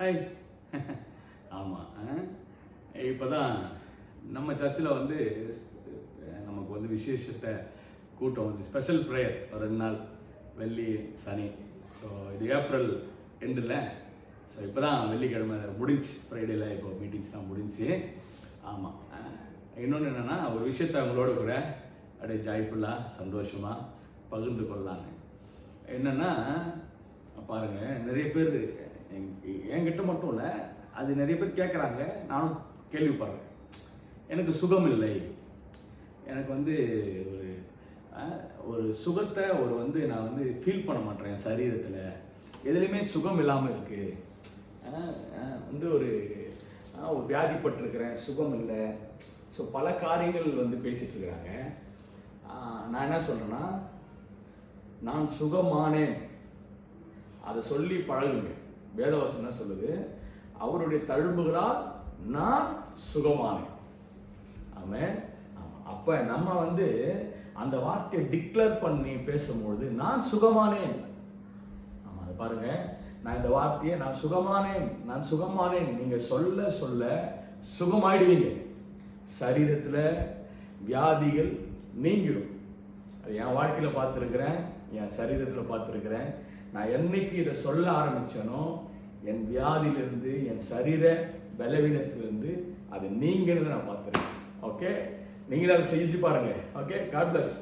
Hi ஆமாம் இப்போ தான் நம்ம சர்ச்சில் வந்து நமக்கு வந்து விசேஷத்தை கூட்டம் வந்து ஸ்பெஷல் ப்ரேயர் ஒரு ரெண்டு நாள் வெள்ளி சனி. ஸோ இது ஏப்ரல் எண்டில். ஸோ இப்போ தான் வெள்ளிக்கிழமை முடிஞ்சு ஃப்ரைடேல இப்போ மீட்டிங்ஸ்லாம் முடிஞ்சு. ஆமாம் இன்னொன்று என்னென்னா ஒரு விஷயத்தை அவங்களோட கூட அப்படியே ஜாய்ஃபுல்லாக சந்தோஷமாக பகிர்ந்து கொள்ளலான்னு என்னென்னா பாருங்கள் நிறைய பேர் என்கிட்ட மட்டும் இல்லை அது நிறைய பேர் கேட்குறாங்க நானும் கேள்விப்படுறேன். எனக்கு சுகம் இல்லை. எனக்கு வந்து ஒரு ஒரு சுகத்தை ஒரு வந்து நான் வந்து ஃபீல் பண்ண மாட்டேன் என் சரீரத்தில். எதுலேயுமே சுகம் இல்லாமல் இருக்குது வந்து ஒரு ஒரு வியாதிப்பட்டிருக்கிறேன் சுகம் இல்லை. ஸோ பல காரியங்கள் வந்து பேசிகிட்ருக்குறாங்க நான் என்ன சொல்கிறேன்னா நான் சுகமானேன். அதை சொல்லி பழகுங்க. வேதவசனம் என்ன சொல்லுது? அவருடைய தழும்புகளால் நான் சுகமானேன். ஆமென். அப்போ அப்ப நம்ம வந்து அந்த வார்த்தையை டிக்ளேர் பண்ணி பேசும்பொழுது நான் சுகமானேன். ஆமா அதை பாருங்க. நான் இந்த வார்த்தையை நான் சுகமானேன் நான் சுகமானேன். நீங்க சொல்ல சொல்ல சுகமாயிடுவீங்க. சரீரத்தில் வியாதிகள் நீங்கிடும். அது என் வாழ்க்கையில் பார்த்துருக்குறேன் என் சரீரத்தில் பார்த்துருக்குறேன். நான் என்னைக்கு இதை சொல்ல ஆரம்பித்தேனோ என் வியாதியிலிருந்து என் சரீர பலவீனத்திலிருந்து அது நீங்கிறத நான் பார்த்துருக்கேன். ஓகே நீங்களும் அதை செஞ்சு பாருங்கள் ஓகே காட் பிளஸ்